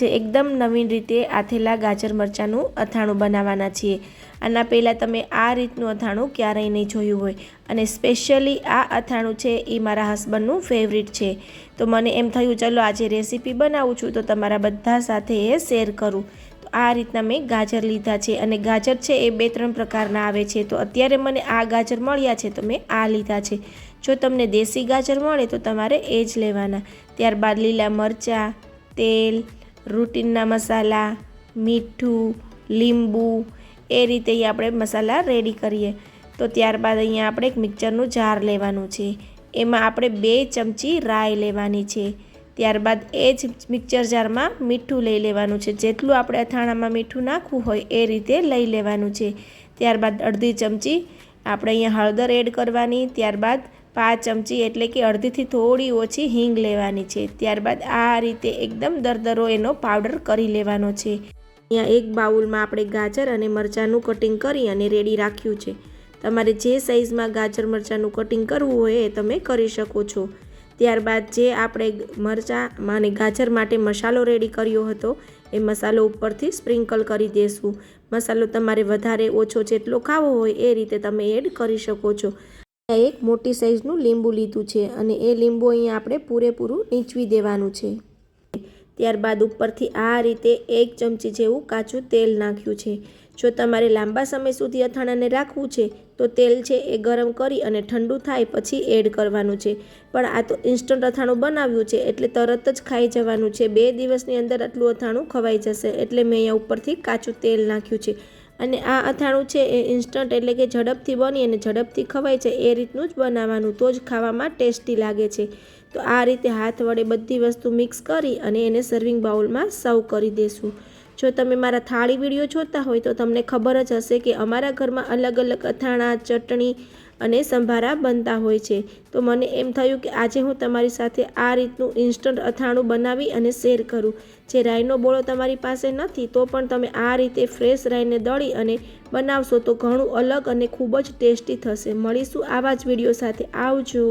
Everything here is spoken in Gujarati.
જે એકદમ નવીન રીતે આથેલા ગાજર મરચાંનું અથાણું બનાવવાના છીએ. આના પહેલાં તમે આ રીતનું અથાણું ક્યારેય નહીં જોયું હોય. અને સ્પેશિયલી આ અથાણું છે એ મારા હસબન્ડનું ફેવરિટ છે. તો મને એમ થયું, ચલો આજે રેસીપી બનાવું છું, તો તમારા બધા સાથે એ શેર કરું. તો આ રીતના મેં ગાજર લીધા છે અને ગાજર છે એ બે ત્રણ પ્રકારના આવે છે. તો અત્યારે મને આ ગાજર મળ્યા છે, તો મેં આ લીધા છે. જો તમને દેશી ગાજર મળે, તો તમારે એ જ લેવાના. ત્યારબાદ લીલા મરચાં, તેલ રૂટીનના મસાલા, મીઠું, લીંબુ, એ રીતે આપણે મસાલા રેડી કરીએ. તો ત્યારબાદ અહીંયા આપણે એક મિક્સરનું જાર લેવાનું છે. એમાં આપણે બે ચમચી રાઈ લેવાની છે. ત્યારબાદ એ જ મિક્સર જારમાં મીઠું લઈ લેવાનું છે. જેટલું આપણે અથાણામાં મીઠું નાખવું હોય એ રીતે લઈ લેવાનું છે. ત્યારબાદ અડધી ચમચી આપણે અહીંયા હળદર એડ કરવાની. ત્યારબાદ પાંચ ચમચી એટલે કે અડધીથી થોડી ઓછી હિંગ લેવાની છે. ત્યારબાદ આ રીતે એકદમ દરદરો એનો પાવડર કરી લેવાનો છે. અહીંયા એક બાઉલમાં આપણે ગાજર અને મરચાંનું કટિંગ કરી અને રેડી રાખ્યું છે. તમારે જે સાઇઝમાં ગાજર મરચાંનું કટિંગ કરવું હોય એ તમે કરી શકો છો. ત્યારબાદ જે આપણે મરચાં અને ગાજર માટે મસાલો રેડી કર્યો હતો, એ મસાલો ઉપરથી સ્પ્રિંકલ કરી દેશું. મસાલો તમારે વધારે ઓછો જેટલો ખાવો હોય એ રીતે તમે એડ કરી શકો છો. એક મોટી સાઇઝનું લીંબુ લીધું છે અને એ લીંબુ અહીંયા આપણે પૂરેપૂરું નીચવી દેવાનું છે. ત્યારબાદ ઉપરથી આ રીતે એક ચમચી જેવું કાચું તેલ નાખ્યું છે. જો તમારે લાંબા સમય સુધી અથાણાને રાખવું છે, તો તેલ છે એ ગરમ કરી અને ઠંડુ થાય પછી એડ કરવાનું છે. પણ આ તો ઇન્સ્ટન્ટ અથાણું બનાવ્યું છે, એટલે તરત જ ખાઈ જવાનું છે. બે દિવસની અંદર આટલું અથાણું ખવાઈ જશે, એટલે મેં અહીંયા ઉપરથી કાચું તેલ નાખ્યું છે. અને આ અથાણું છે એ ઇન્સ્ટન્ટ એટલે કે ઝડપથી બની અને ઝડપથી ખવાય છે, એ રીતનું જ બનાવવાનું, તો જ ખાવામાં ટેસ્ટી લાગે છે. તો આ રીતે હાથ વડે બધી વસ્તુ મિક્સ કરી અને એને સર્વિંગ બાઉલમાં સર્વ કરી દેશું. જો તમે મારા થાળી વીડિયો જોતા હોય તો તમને ખબર જ હશે કે અમારા ઘરમાં અલગ અલગ અથાણા, ચટણી અને સંભારા બનતા હોય છે. તો મને એમ થયું કે આજે હું તમારી સાથે આ રીતનું ઇન્સ્ટન્ટ અથાણું બનાવી અને શેર કરું. જે રાઈનો બોળો તમારી પાસે નથી, તો પણ તમે આ રીતે ફ્રેશ રાઈને દળી અને બનાવશો તો ઘણું અલગ અને ખૂબ જ ટેસ્ટી થશે. મળીશું આવા જ વીડિયો સાથે. આવજો.